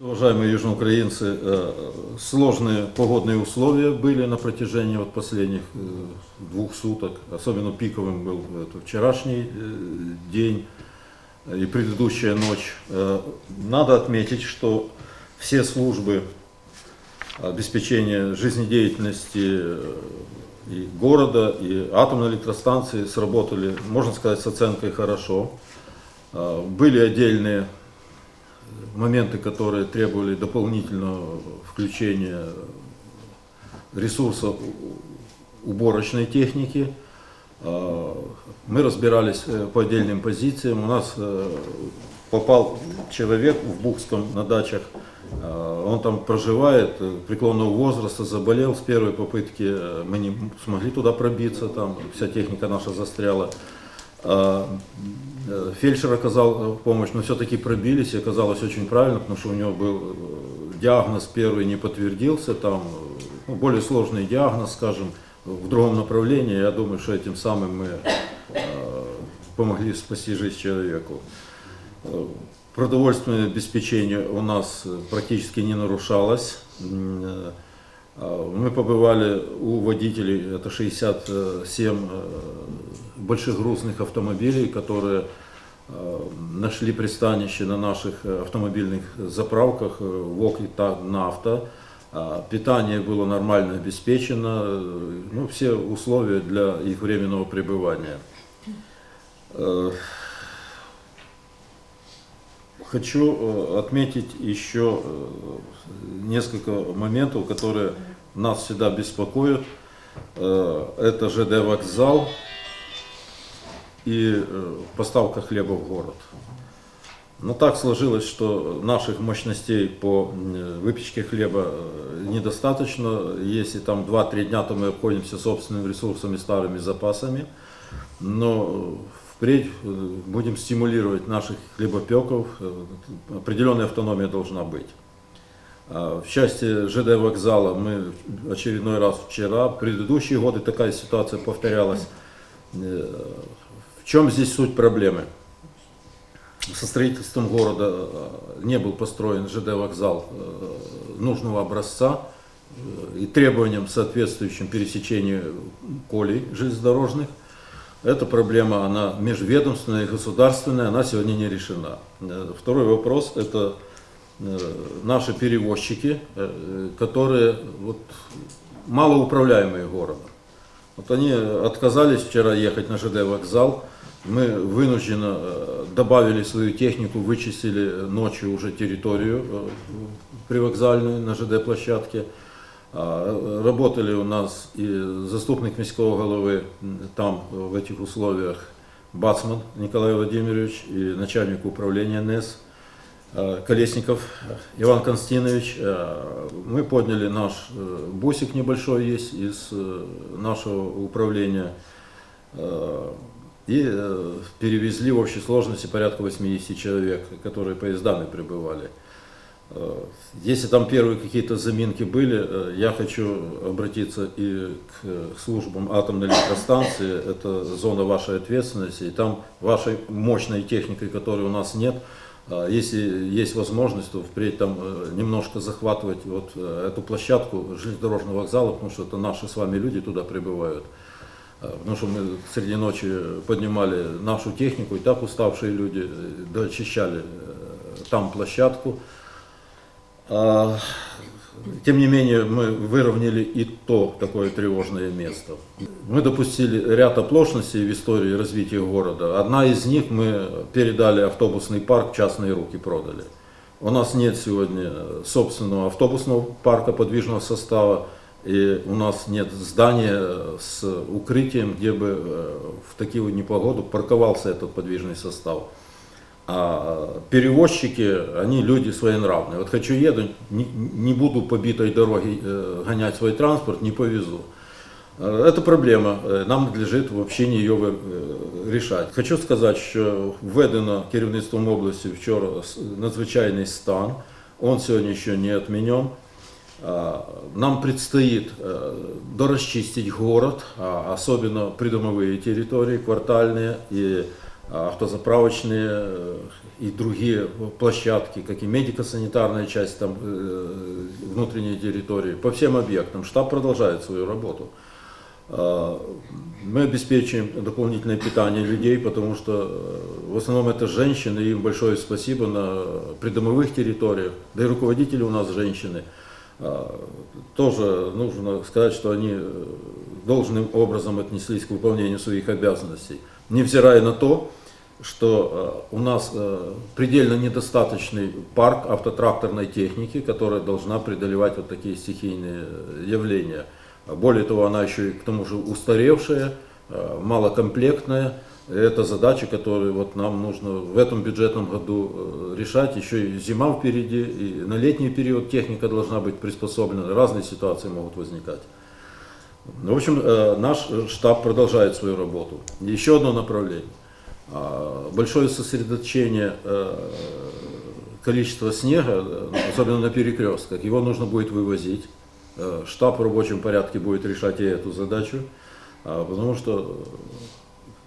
Уважаемые южноукраинцы, э, сложные погодные условия были на протяжении вот последних э, двух суток. Особенно пиковым был это вчерашний э, день и предыдущая ночь. Э, Надо отметить, что все службы обеспечения жизнедеятельности э, и города, и атомной электростанции сработали, можно сказать, с оценкой хорошо. Э, Были отдельные моменты, которые требовали дополнительного включения ресурсов уборочной техники. Э, Мы разбирались э, по отдельным позициям. У нас э, попал человек в Бухском на дачах. Э, Он там проживает, э, преклонного возраста, заболел с первой попытки. Мы не смогли туда пробиться, там вся техника наша застряла. А, Фельдшер оказал помощь, но все-таки пробились, и оказалось очень правильно, потому что у него был э, диагноз первый не подтвердился, там ну, более сложный диагноз, скажем, в другом направлении. Я думаю, что этим самым мы э, помогли спасти жизнь человеку. Э, Продовольственное обеспечение у нас практически не нарушалось. А, Мы побывали у водителей, это 67 э, больших грузных автомобилей, которые э, нашли пристанище на наших э, автомобильных заправках и ТАГ «Нафта». Питание было нормально обеспечено, э, ну, все условия для их временного пребывания. Хочу отметить еще несколько моментов, которые нас всегда беспокоят. Это ЖД вокзал и э, поставка хлеба в город. Но так сложилось, что наших мощностей по выпечке хлеба э, недостаточно. Если там 2-3 дня, то мы обходимся собственными ресурсами, старыми запасами. Но впредь э, будем стимулировать наших хлебопеков. Определенная автономия должна быть. А В части ЖД вокзала мы очередной раз вчера, в предыдущие годы такая ситуация повторялась. Чем здесь суть проблемы? Со строительством города э, не был построен ЖД вокзал э, нужного образца э, и требованиям соответствующим пересечению колей железнодорожных. Эта проблема, она межведомственная и государственная, она сегодня не решена. Второй вопрос – это наши перевозчики, которые вот, малоуправляемые городом. Вот они отказались вчера ехать на ЖД вокзал. Мы вынужденно э, добавили свою технику, вычистили ночью уже территорию э, привокзальную на ЖД площадке. А, Работали у нас и заступник міського голови м, там, э, в этих условиях, Бацман Николай Владимирович и начальник управления НЭС э, Колесников Иван Константинович. Э, Мы подняли наш э, бусик небольшой есть из э, нашего управления э, и э, перевезли в общей сложности порядка 80 человек, которые поездами прибывали. Э, Если там первые какие-то заминки были, э, я хочу обратиться и к службам атомной электростанции, это зона вашей ответственности, и там вашей мощной техникой, которой у нас нет, э, если есть возможность, то впредь там немножко захватывать вот эту площадку железнодорожного вокзала, потому что это наши с вами люди туда прибывают. Потому что мы среди ночи поднимали нашу технику, и так уставшие люди э, дочищали э, там площадку. А, Тем не менее, мы выровняли и то такое тревожное место. Мы допустили ряд оплошностей в истории развития города. Одна из них мы передали автобусный парк частные руки, продали. У нас нет сегодня собственного автобусного парка подвижного состава, и у нас нет здания с укрытием, где бы э, в такую непогоду парковался этот подвижный состав. А перевозчики, они люди своенравные. Вот хочу еду, не, не буду по битой дороге э, гонять свой транспорт, не повезу. Э, Это проблема, е, нам надлежить в общині її ви- е, рішати. Хочу сказати, що введено керівництвом області вчора с- надзвичайний стан, он сьогодні ще не відмінен. А, Нам предстоит э, дорасчистить город, а особенно придомовые территории, квартальные, и а, автозаправочные э, и другие площадки, как и медико-санитарная часть там, э, внутренней территории, по всем объектам. Штаб продолжает свою работу. Мы обеспечиваем дополнительное питание людей, потому что э, в основном это женщины, им большое спасибо на придомовых территориях, да и руководители у нас женщины. А, Тоже нужно сказать, что они э, должным образом отнеслись к выполнению своих обязанностей, невзирая на то, что э, у нас э, предельно недостаточный парк автотракторной техники, которая должна преодолевать вот такие стихийные явления. Более того, она еще и к тому же устаревшая, малокомплектная. И Это задача, которую вот нам нужно в этом бюджетном году решать. Еще и зима впереди, и на летний период техника должна быть приспособлена. Разные ситуации могут возникать. Ну, в общем, э, наш штаб продолжает свою работу. Еще одно направление. А, Большое сосредоточение э, количества снега, особенно на перекрестках, его нужно будет вывозить. Э, Штаб в рабочем порядке будет решать и эту задачу, а, потому что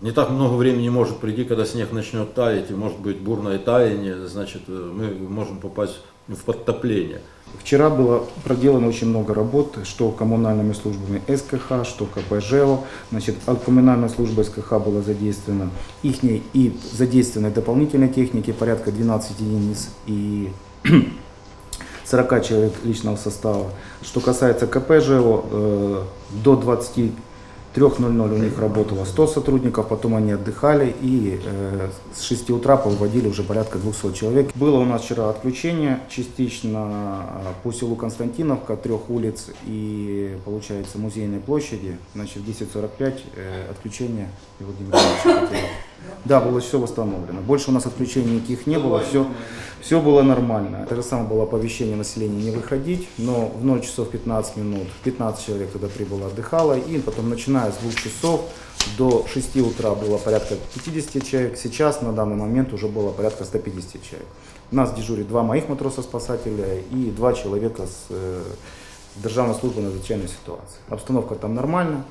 не так много времени может прийти, когда снег начнет таять, и может быть бурное таяние, значит, э, мы можем попасть в подтопление. Вчера было проделано очень много работ, что коммунальными службами СКХ, что КПЖО. Значит, от коммунальной службы СКХ было задействовано ихней и задействованы дополнительной техники порядка 12 единиц и 40 человек личного состава. Что касается КПЖО, э, до 23.00 у них работало 100 сотрудников, потом они отдыхали и э, с 6 утра повыводили уже порядка 200 человек. Было у нас вчера отключение частично э, по селу Константиновка, трех улиц и, получается, музейной площади. Значит, в 10.45 э, отключение и Владимир Ильич. Да, было все восстановлено. Больше у нас отключений никаких не было, все, все было нормально. То же самое было оповещение населения не выходить, но в 0 часов 15 минут 15 человек туда прибыло, отдыхало, и потом начиная с 2 часов до 6 утра было порядка 50 человек, сейчас на данный момент уже было порядка 150 человек. У нас дежурит два моих матроса-спасателя и два человека с э, Державной службы надзвычайной ситуации. Обстановка там нормальная.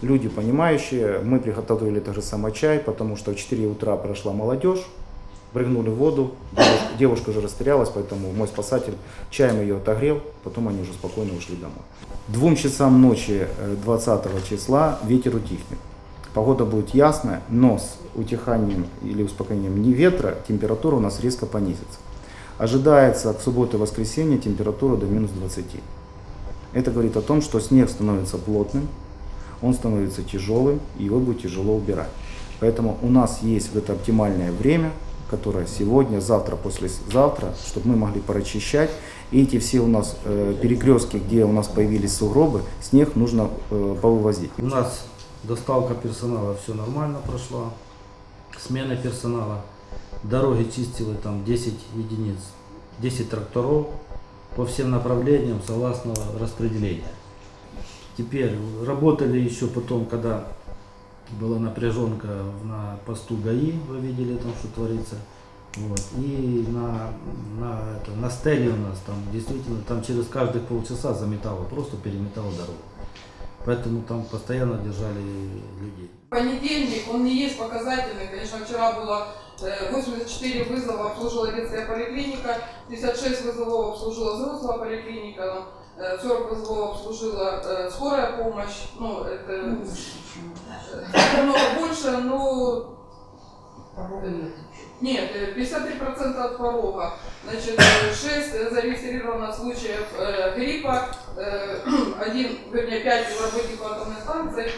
Люди понимающие, мы приготовили тот же самый чай, потому что в 4 утра прошла молодежь, прыгнули в воду, девушка, девушка уже растерялась, поэтому мой спасатель чаем ее отогрел, потом они уже спокойно ушли домой. Двум часам ночи э, 20 числа ветер утихнет. Погода будет ясная, но с утиханием или успокоением не ветра температура у нас резко понизится. Ожидается к субботе и воскресенье температура до минус 20. Это говорит о том, что снег становится плотным, он становится тяжелым, и его будет тяжело убирать. Поэтому у нас есть вот это оптимальное время, которое сегодня, завтра, послезавтра, чтобы мы могли прочищать. И эти все у нас э, перекрестки, где у нас появились сугробы, снег нужно э, повывозить. У нас доставка персонала все нормально прошла, смена персонала, дороги чистили там 10 единиц, 10 тракторов по всем направлениям согласно распределения. Теперь работали еще потом, когда была напряженка на посту ГАИ, вы видели там, что творится. Вот. И на, на, это, на стеле у нас там действительно там через каждых полчаса заметало, просто переметало дорогу. Поэтому там постоянно держали людей. Понедельник, он не есть показательный. Конечно, вчера было э, 84 вызова обслужила детская поликлиника, 56 вызовов обслужила взрослая поликлиника, э, 40 вызовов обслужила э, скорая помощь. Ну, это, э, это много больше, но э, нет, э, 53% от порога. Значит, 6 зарегистрировано случаев э, гриппа, э, один, вернее, 5 работников атомной станции,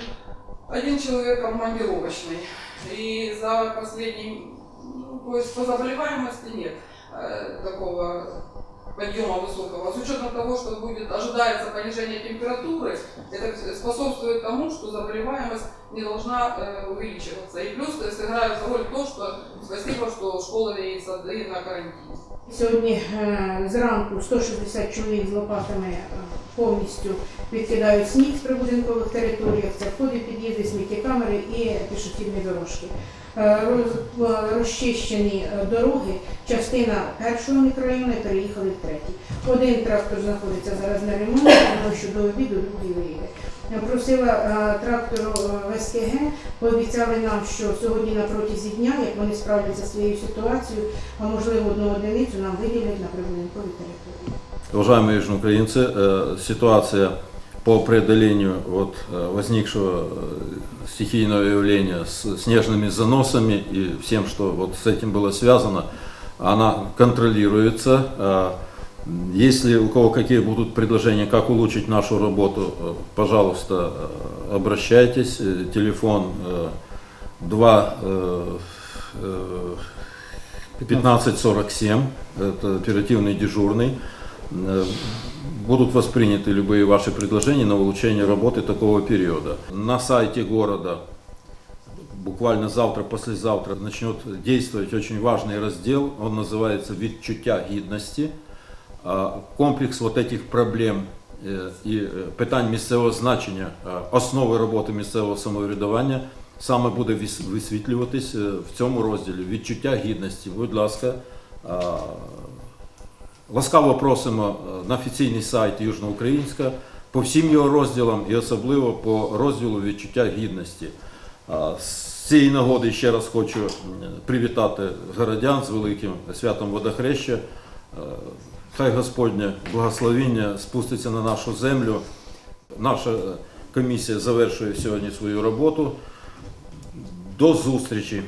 один человек командировочный. И за последний, ну, то есть по заболеваемости нет э, такого подъема высокого. С учетом того, что будет ожидается понижение температуры, это способствует тому, что заболеваемость не должна э, увеличиваться. И плюс э, сыграет роль то, что спасибо, что школи і сади на карантині. Сьогодні е, зранку 160 чоловік з лопатами е, повністю відкидають сніг з прибудинкових територій. Це входи, під'їзди, сміттєкамери і пішохідні дорожки. Е, роз- е, Розчищені е, дороги, частина першого мікрорайону переїхали в третій. Один трактор знаходиться зараз на ремонті, тому що до обіду другий виїде. просила е, трактору е, в СКГ, пообіцяли нам, що сьогодні на протязі дня, як вони справляться з своєю ситуацією, а можливо одну одиницю нам виділять на прибудинковій території. Уважаемые южноукраинцы, э, ситуация По преодолению вот, э, возникшего э, стихийного явления с снежными заносами и всем, что вот с этим было связано, она контролируется. Э, Если у кого какие будут предложения, как улучшить нашу работу, пожалуйста, обращайтесь. Телефон э, 2 э, э, 1547, это оперативный дежурный. Э, Будут восприняты любые ваши предложения на улучшение работы такого периода. На сайте города буквально завтра, послезавтра начнет действовать очень важный раздел. Он называется «Відчуття гідності». А, Комплекс вот этих проблем е, і е, питань місцевого значення, е, основи роботи місцевого самоврядування саме буде вис- висвітлюватись е, в цьому розділі відчуття гідності. Будь ласка, а, ласкаво просимо е, на офіційний сайт Южноукраїнська по всім його розділам і особливо по розділу відчуття гідності. З цієї нагоди ще раз хочу привітати городян з великим святом водохреща. Е, Хай Господнє благословіння спуститься на нашу землю. Наша е, комісія завершує сьогодні свою роботу. До зустрічі!